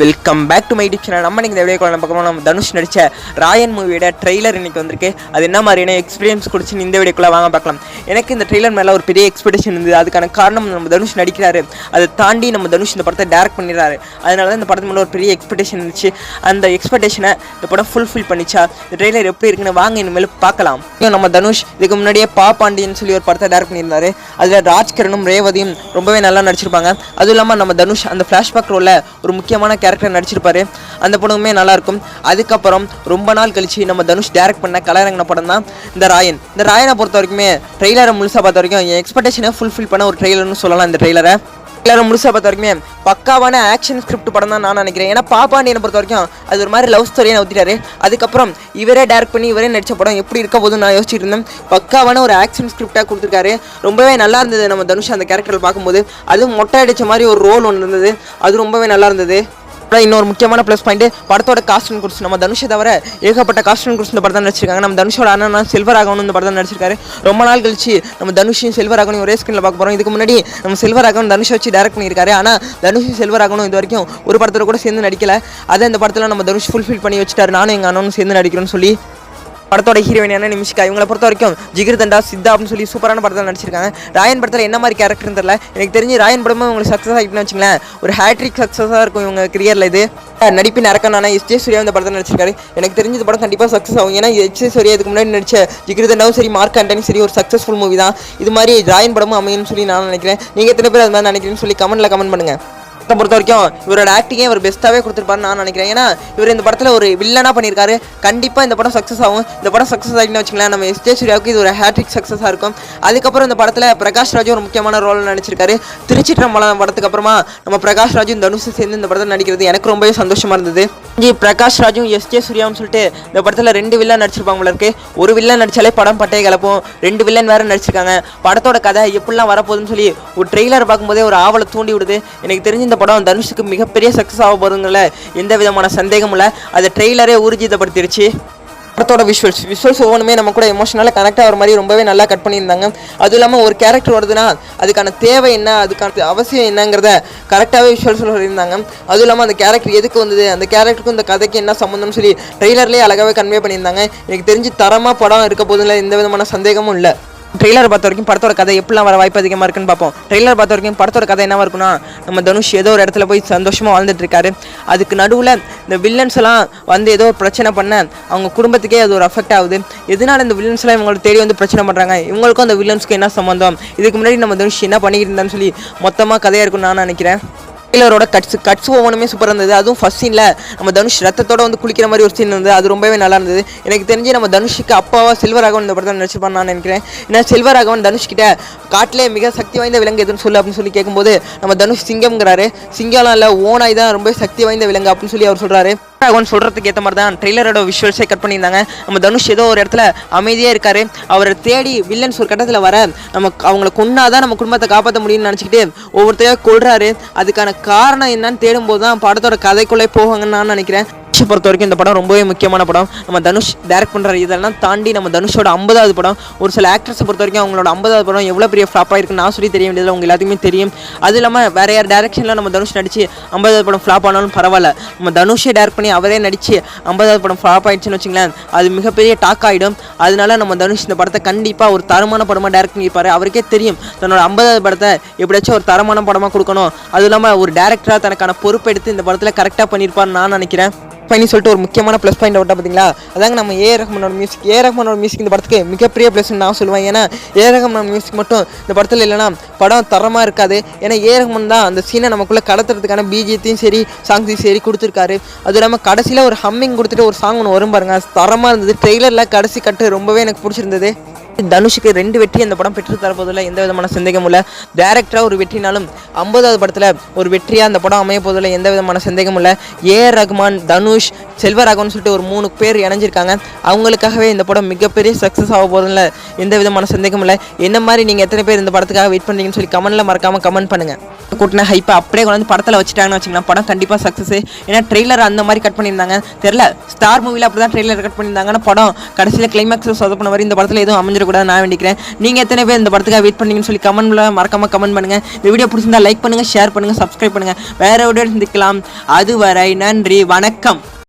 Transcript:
Welcome back to my dip channel நம்ம இந்த video நம்ம பார்க்கணும் நம்ம தனுஷ் நடித்த ராயன் மூவியோட ட்ரெய்லர் இன்னைக்கு வந்திருக்கு. அது என்ன மாதிரியான எக்ஸ்பீரியன்ஸ் கொடுச்சுன்னு இந்த வீடியோக்குள்ளே வாங்க பார்க்கலாம். எனக்கு இந்த ட்ரெய்லர் மேலே ஒரு பெரிய எக்ஸ்பெக்டேஷன் இருந்தது. அதுக்கான காரணம் நம்ம தனுஷ் நடிக்கிறாரு. அதை தாண்டி நம்ம தனுஷ் இந்த படத்தை டேரக்ட் பண்ணிடுறாரு. அதனால தான் இந்த படத்து மேலே ஒரு பெரிய எக்ஸ்பெக்டேஷன் இருந்துச்சு. அந்த எக்ஸ்பெக்டேஷனை இந்த படம் ஃபுல்ஃபில் பண்ணிச்சா? இந்த ட்ரெய்லர் எப்படி இருக்குன்னு வாங்க இனிமேல் பார்க்கலாம். நம்ம தனுஷ் இதுக்கு முன்னாடியே பா பாண்டியன் சொல்லி ஒரு படத்தை டேரக்ட் பண்ணியிருந்தாரு. அதில் ராஜ்கிரனும் ரேவதியும் ரொம்பவே நல்லா நடிச்சிருப்பாங்க. அதுவும் இல்லாமல் நம்ம தனுஷ் அந்த ஃப்ளாஷ்பேக் ரோலில் ஒரு முக்கியமான கேரக்டர் நடிச்சிருப்பாரு. அந்த படமுமே நல்லாயிருக்கும். அதுக்கப்புறம் ரொம்ப நாள் கழிச்சு நம்ம தனுஷ் டைரக்ட் பண்ண கலரங்கின படம் தான் இந்த ராயன். இந்த ராயனை பொறுத்த வரைக்குமே ட்ரெய்லரை முழுசாக பார்த்த வரைக்கும் என் எக்ஸ்பெக்டேஷனை ஃபுல்ஃபில் பண்ண ஒரு ட்ரெய்லர்னு சொல்லலாம் இந்த ட்ரெய்லரை ட்ரெய்லரை முழுசாக பார்த்த வரைக்குமே பக்காவான ஆக்ஷன் ஸ்கிரிப்ட் படம் தான் நான் நினைக்கிறேன். ஏன்னா பாப்பாண்டியனை பொறுத்த வரைக்கும் அது ஒரு மாதிரி லவ் ஸ்டோரியை ஊற்றிட்டாரு அதுக்கப்புறம் இவரே டைரக்ட் பண்ணி இவரே நடித்த படம் எப்படி இருக்க போதும் நான் யோசிச்சுட்டு இருந்தேன். பக்காவான ஒரு ஆக்ஷன் ஸ்கிரிப்டாக கொடுத்துருக்காரு. ரொம்பவே நல்லா இருந்தது நம்ம தனுஷ் அந்த கேரக்டரில் பார்க்கும்போது. அதுவும் மொட்டை அடித்த மாதிரி ஒரு ரோல் ஒன்று இருந்தது. அது ரொம்பவே நல்லா இருந்தது. அப்புறம் இன்னொரு முக்கியமான ப்ளஸ் பாயிண்ட் படத்தோட காஸ்டியூம் குடிச்சு நம்ம தனுஷை தவிர ஏகப்பட்ட காஸ்டியூம் குடிச்சு இந்த படம் நடிச்சிருக்காங்க. நம்ம தனுஷோட அண்ணன் செல்வராகவன் இந்த படம் நடிச்சிருக்காரு. ரொம்ப நாள் கழிச்சு நம்ம தனுஷையும் செல்வராகவனும் ஒரே ஸ்கிரீனில் பார்க்க போகிறோம் இதுக்கு முன்னாடி நம்ம செல்வராகவன் தனுஷை வச்சு டேரக்ட் பண்ணியிருக்காரு. ஆனால் தனுஷும் செல்வராகவனும் இது வரைக்கும் ஒரு படத்தில் கூட சேர்ந்து நடிக்கல. அதை இந்த படத்தில் நம்ம தனுஷ் ஃபுல்ஃபில் பண்ணி வச்சுட்டாரு. நானும் எங்கள் அண்ணனும் சேர்ந்து நடிக்கிறோன்னு சொல்லி படத்தோட ஹீரோயினான நிமிஷிகா? இவங்களை பொறுத்த வரைக்கும் ஜிகிர் தண்டா சித்தா அப்படின்னு சொல்லி சூப்பரான படத்தில் நடிச்சிருக்காங்க. ராயன் படத்தில் என்ன மாதிரி கேரக்டர் தெரியல. எனக்கு தெரிஞ்சு ராயன் படமும் உங்களுக்கு சக்ஸஸ் ஆகிட்டுன்னு வச்சுங்களேன். ஒரு ஹேட்ரிக் சக்ஸஸாக இருக்கும் இவங்க கரியரில் இது. நடிப்பின் அரக்கனான எஸ் ஜே சூர்யா இந்த படத்தில் நடிச்சிருக்காரு. எனக்கு தெரிஞ்ச படம் கண்டிப்பாக சக்ஸஸ் ஆகும். ஏன்னா எஸ் ஜே சூர்யா இதுக்கு முன்னாடி நடிச்ச ஜிகிர்தண்டாவும் சரி மார்க் ஆண்டனி சரி ஒரு சக்ஸஸ்ஃபுல் மூவி தான். இது மாதிரி ராயன் படமும் அமையும்னு சொல்லி நான் நினைக்கிறேன். நீங்கள் எத்தனை பேர் அது மாதிரி நினைக்கிறேன்னு சொல்லி கமெண்ட்டில் கமெண்ட் பண்ணுங்கள் படத்தை பொறுத்த வரைக்கும் இவரோட ஆக்டிங்கே இவர் பெஸ்ட்டாகவே கொடுத்துருப்பாருன்னு நான் நினைக்கிறேன். ஏன்னா இவர் இந்த படத்தில் ஒரு வில்லனாக பண்ணியிருக்காரு. கண்டிப்பாக இந்த படம் சக்ஸஸ் ஆகும். இந்த படம் சக்ஸஸ் ஆகிட்டுன்னு வச்சுக்கலாம் நம்ம எஸ் ஜே சூர்யாவுக்கு இது ஒரு ஹேட்ரிக் சக்ஸஸாக இருக்கும். அதுக்கப்புறம் இந்த படத்தில் பிரகாஷ் ராஜ் ஒரு முக்கியமான ரோல் நடிச்சிருக்காரு திருச்சிற்றம்பலம் படத்துக்கு அப்புறமா நம்ம பிரகாஷ் ராஜும் தனுஷும் சேர்ந்து இந்த படத்தில் நடிக்கிறது எனக்கு ரொம்பவே சந்தோஷமாக இருந்தது. ஜி பிரகாஷ் ராஜும் எஸ் ஜே சூர்யாவும் சொல்லிட்டு இந்த படத்தில் ரெண்டு வில்லன் நடிச்சிருப்பாங்க இருக்கு. ஒரு வில்லன் நடிச்சாலே படம் பட்டையை கிளப்பும் ரெண்டு வில்லன் வேறு நடிச்சிருக்காங்க. படத்தோட கதை எப்படிலாம் வரப்போகுதுன்னு சொல்லி ஒரு ட்ரெய்லர் பார்க்கும்போதே ஒரு ஆவலை தூண்டி விடுது. எனக்கு தெரிஞ்சு இந்த படம் தனுஷுக்கு மிகப்பெரிய சக்ஸஸ் ஆக போகிறதுங்கள எந்த விதமான சந்தேகமும் இல்லை. அதை ட்ரெய்லரே ஊர்ஜிதப்படுத்திருச்சு. படத்தோட விஷுவல்ஸ் விஷுவல்ஸ் ஒவ்வொன்றுமே நம்ம கூட எமோஷனலாக கனெக்ட் ஆகிற மாதிரி ரொம்பவே நல்லா கட் பண்ணியிருந்தாங்க. அதுவும் இல்லாமல் ஒரு கேரக்டர் வருதுன்னா அதுக்கான தேவை என்ன அதுக்கான அவசியம் என்னங்கிறத கரெக்டாகவே விஷுவல்ஸ் சொல்லியிருந்தாங்க. அதுவும் இல்லாமல் அந்த கேரக்டர் எதுக்கு வந்தது அந்த கேரக்டருக்கும் இந்த கதைக்கு என்ன சம்மந்தம்னு சொல்லி ட்ரெய்லர்லேயே அழகாகவே கன்வே பண்ணியிருந்தாங்க. எனக்கு தெரிஞ்சு தரமாக படம் இருக்க போதில் எந்த விதமான சந்தேகமும் இல்லை. ட்ரெய்லர் பார்த்த வரைக்கும் படத்தோட கதை எப்படிலாம் வர வாய்ப்பு அதிகமாக இருக்குன்னு பார்ப்போம். ட்ரெய்லர் பார்த்த வரைக்கும் படத்தோட கதை என்னவாக இருக்குன்னா நம்ம தனுஷ் ஏதோ ஒரு இடத்துல போய் சந்தோஷமாக வாழ்ந்துட்டு இருக்காரு. அதுக்கு நடுவில் இந்த வில்லன்ஸ் எல்லாம் வந்து ஏதோ ஒரு பிரச்சனை பண்ண அவங்க குடும்பத்துக்கே அது ஒரு அஃபெக்ட் ஆகுது. எதனால இந்த வில்லன்ஸ் எல்லாம் இவங்களை தேடி வந்து பிரச்சனை பண்ணுறாங்க இவங்களுக்கும் அந்த வில்லன்ஸ்க்கு என்ன சம்மந்தம் இதுக்கு முன்னாடி நம்ம தனுஷ் என்ன பண்ணிக்கிட்டு இருந்தான்னு சொல்லி மொத்தமாக கதையாக இருக்குன்னு நான் நினைக்கிறேன். ட்ரெய்லரோட கட்ஸ் கட்ஸ் ஒவ்வொன்றுமே சூப்பராக இருந்தது. அதுவும் ஃபஸ்ட் சீனில் நம்ம தனுஷ் ரத்தத்தோட வந்து குளிக்கிற மாதிரி ஒரு சீன் இருந்தது. அது ரொம்பவே நல்லா இருந்தது. எனக்கு தெரிஞ்சு நம்ம தனுஷுக்கு அப்பாவா செல்வராகவன் இந்த படத்தை நடிச்சிருப்பான்னு நான் நினைக்கிறேன். ஏன்னா செல்வராகவன் தனுஷ் கிட்ட காட்டிலே மிக சக்தி வாய்ந்த விலங்கு எதுன்னு சொல்லு அப்படின்னு சொல்லி கேட்கும்போது நம்ம தனுஷ் சிங்கம்ங்கிறாரு. சிங்கம்லாம் இல்லை ஓனாய் தான் ரொம்ப சக்தி வாய்ந்த விலங்கு அப்படின்னு சொல்லி அவர் சொல்கிறாரு ராகவன் சொல்கிறதுக்கு ஏற்ற மாதிரி தான் ட்ரெய்லரோட விஷுவல்ஸே கட் பண்ணியிருந்தாங்க. நம்ம தனுஷ் ஏதோ ஒரு இடத்துல அமைதியாக இருக்கார். அவரை தேடி வில்லன்ஸ் ஒரு கட்டத்தில் வர நம்ம அவங்கள கொன்னாதான் நம்ம குடும்பத்தை காப்பாற்ற முடியும்னு நினச்சிக்கிட்டு ஒவ்வொருத்தையாக கொள்கிறாரு அதுக்கான காரணம் என்னன்னு தேடும்போது தான் படத்தோட கதைக்குள்ளே போவாங்கன்னு நான் நினைக்கிறேன். தனுஷை பொறுத்த வரைக்கும் இந்த படம் ரொம்பவே முக்கியமான படம். நம்ம தனுஷ் டேரக்ட் பண்ணுற இதெல்லாம் தாண்டி நம்ம தனுஷோட ஐம்பதாவது படம் ஒரு சில ஆக்ட்ரஸை பொறுத்த வரைக்கும் அவங்களோட ஐம்பதாவது படம் எவ்வளோ பெரிய ஃப்ளாப் ஆயிருக்குன்னு நான் சொல்லி தெரிய வேண்டியதில்லை உங்கள் எல்லாத்துக்குமே தெரியும். அது இல்லாமல் வேற யார் டேரக்ஷனில் நம்ம தனுஷ் நடித்து ஐம்பதாவது படம் ஃப்ளாப் ஆனாலும் பரவாயில்ல. நம்ம தனுஷே டேரக்ட் பண்ணி அவரே நடிச்சு ஐம்பதாவது படம் ஃப்ளாப் ஆயிடுச்சுன்னு வச்சுங்களேன் அது மிகப்பெரிய டாக் ஆகிடும் அதனால நம்ம தனுஷ் இந்த படத்தை கண்டிப்பாக ஒரு தரமான படமாக டேரக்ட் பண்ணியிருப்பார். அவருக்கே தெரியும் தன்னோட ஐம்பதாவது படத்தை எப்படியாச்சும் ஒரு தரமான படமாக கொடுக்கணும். அதுவும் இல்லாமல் ஒரு டேரக்டராக தனக்கான பொறுப்பெடுத்து இந்த படத்தில் கரெக்டாக பண்ணியிருப்பார்னு நான் நினைக்கிறேன். பண்ணி சொல்லிட்டு ஒரு முக்கியமான ப்ளஸ் பாயிண்ட் விட்டா பார்த்தீங்களா அதாங்க நம்ம ஏ ரஹ்மானோட மியூசிக் ஏ ரஹ்மானோட மியூசிக் இந்த படத்துக்கு மிகப்பெரிய ப்ளஸ் நான் சொல்லுவேன். ஏன்னா ஏ ரஹ்மான் மியூசிக் மட்டும் இந்த படத்தில் இல்லைனா படம் தரமாக இருக்காது. ஏன்னா ஏ ரஹ்மான் தான் அந்த சீனை நமக்குள்ளே கடத்துறதுக்கான பிஜியத்தையும் சரி சாங்ஸையும் சரி கொடுத்துருக்காரு. அதுவும் இல்லாமல் கடைசியில் ஒரு ஹம்மிங் கொடுத்துட்டு ஒரு சாங் ஒன்று வரும் பாருங்க. தரமாக இருந்தது. ட்ரெய்லரில் கடைசி கட்டு ரொம்பவே எனக்கு பிடிச்சிருந்தது. தனுஷுக்கு ரெண்டு வெற்றி அந்த படம் பெற்று தரப்போதில் எந்த விதமான சந்தேகமும் இல்லை. டேரக்டராக ஒரு வெற்றினாலும் ஐம்பதாவது படத்தில் ஒரு வெற்றியாக அந்த படம் அமைய போதில் எந்த விதமான சந்தேகமும் இல்லை. ஏ ரகுமான் தனுஷ் செல்வராகவன் சொல்லிட்டு ஒரு மூணு பேர் இணைஞ்சிருக்காங்க. அவங்களுக்காகவே இந்த படம் மிகப்பெரிய சக்ஸஸ் ஆக போதில் எந்த விதமான சந்தேகமும் இல்லை. என்ன மாதிரி நீங்கள் எத்தனை பேர் இந்த படத்துக்காக வெயிட் பண்ணுறீங்கன்னு சொல்லி கமெண்ட்டில் மறக்காமல் கமெண்ட் பண்ணுங்கள் கூட்டின ஹைப்பை அப்படியே கொண்டு வந்து படத்தில் வச்சுட்டாங்கன்னு வச்சுக்கலாம் படம் கண்டிப்பாக சக்ஸஸ் ஏன்னா ட்ரெய்லர் அந்த மாதிரி கட் பண்ணியிருந்தாங்க. தெரில ஸ்டார் மூவியில் அப்படி தான் ட்ரெய்லர் கட் பண்ணியிருந்தாங்கன்னா படம் கடைசியில் கிளைமேக்ஸில் சொதப்பின வரை இந்த படத்தில் எதுவும் அமைஞ்சிருக்கும் கூட நான் வேண்டிக்கிறேன். நீங்கள் எத்தனை பேர் இந்த படத்துக்காக வெயிட் பண்ணீங்கன்னு சொல்லி கமெண்ட்ல மறக்காம கமெண்ட் பண்ணுங்கள் இந்த வீடியோ பிடிச்சிருந்தா லைக் பண்ணுங்கள் ஷேர் பண்ணுங்கள் சப்ஸ்கிரைப் பண்ணுங்கள் வேறு வீடியோ சந்திக்கலாம். அதுவரை நன்றி வணக்கம்.